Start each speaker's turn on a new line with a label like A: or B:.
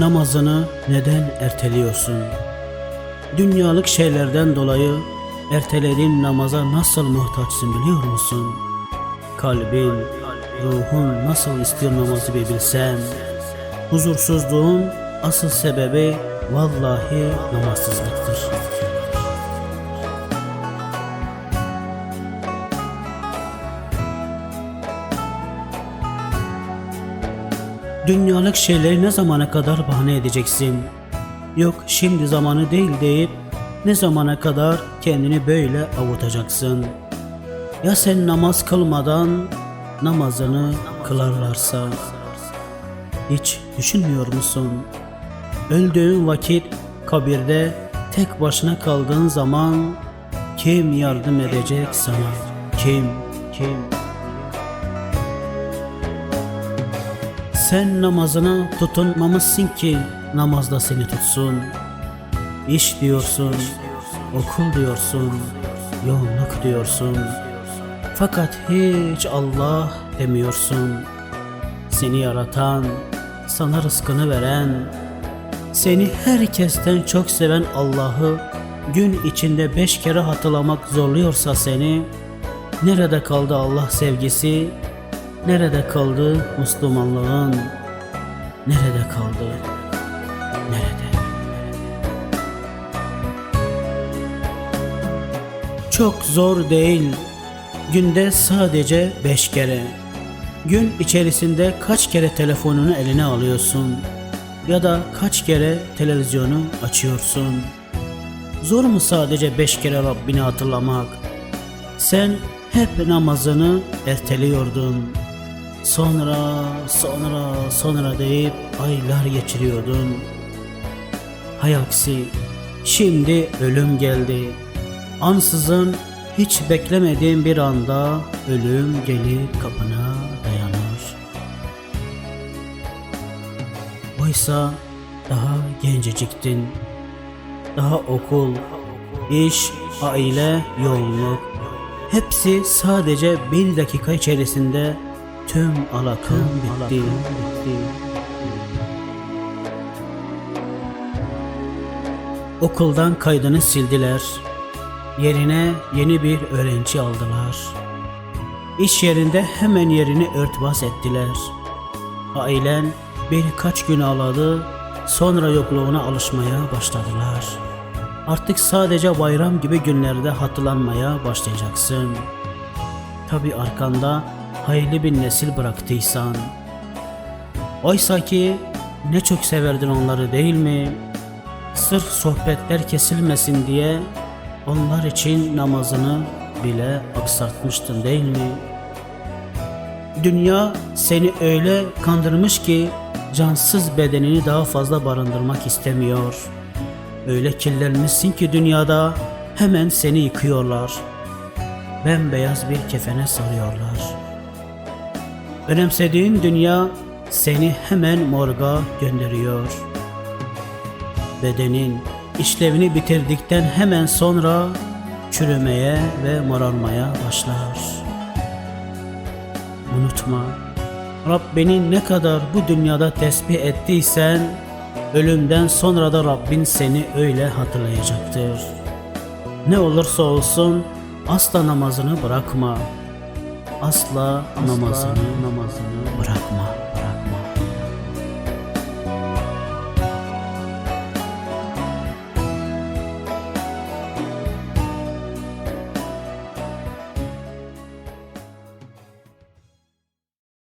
A: namazını neden erteliyorsun? Dünyalık şeylerden dolayı ertelediğin namaza nasıl muhtaçsın biliyor musun? Kalbin, ruhun nasıl istiyor namazı bir bilsen. Huzursuzluğun asıl sebebi vallahi namazsızlıktır. Dünyalık şeyleri ne zamana kadar bahane edeceksin? Yok şimdi zamanı değil deyip ne zamana kadar kendini böyle avutacaksın? Ya sen namaz kılmadan namazını kılarlarsa? Hiç düşünmüyor musun? Öldüğün vakit kabirde tek başına kaldığın zaman kim yardım edecek sana? Kim? Kim? Sen namazına tutunmamışsın ki namazda seni tutsun. İş diyorsun, okul diyorsun, yoğunluk diyorsun. Fakat hiç Allah demiyorsun. Seni yaratan, sana rızkını veren, seni herkesten çok seven Allah'ı gün içinde beş kere hatırlamak zorluyorsa seni, nerede kaldı Allah sevgisi, nerede kaldı Müslümanlığın, nerede kaldı, nerede? Çok zor değil, günde sadece beş kere. Gün içerisinde kaç kere telefonunu eline alıyorsun ya da kaç kere televizyonu açıyorsun? Zor mu sadece beş kere Rabbini hatırlamak? Sen hep namazını erteliyordun. Sonra, sonra, sonra deyip aylar geçiriyordun. Hay aksi, şimdi ölüm geldi. Ansızın hiç beklemediğin bir anda ölüm gelip kapına dayanır. Oysa daha genceciktin. Daha okul, iş, aile, yoğunluk. Hepsi sadece bir dakika içerisinde tüm alakın bitti. Okuldan kaydını sildiler. Yerine yeni bir öğrenci aldılar. İş yerinde hemen yerini örtbas ettiler. Ailen birkaç gün ağladı, sonra yokluğuna alışmaya başladılar. Artık sadece bayram gibi günlerde hatırlanmaya başlayacaksın. Tabi arkanda hayırlı bir nesil bıraktıysan. Oysa ki ne çok severdin onları değil mi? Sırf sohbetler kesilmesin diye onlar için namazını bile aksatmıştın değil mi? Dünya seni öyle kandırmış ki cansız bedenini daha fazla barındırmak istemiyor. Öyle kirlenmişsin ki dünyada hemen seni yıkıyorlar. Bembeyaz bir kefene sarıyorlar. Önemsediğin dünya seni hemen morga gönderiyor. Bedenin işlevini bitirdikten hemen sonra çürümeye ve morarmaya başlar. Unutma, Rabbini ne kadar bu dünyada tesbih ettiysen, ölümden sonra da Rabbin seni öyle hatırlayacaktır. Ne olursa olsun asla namazını bırakma. Asla, namazını, namazını bırakma.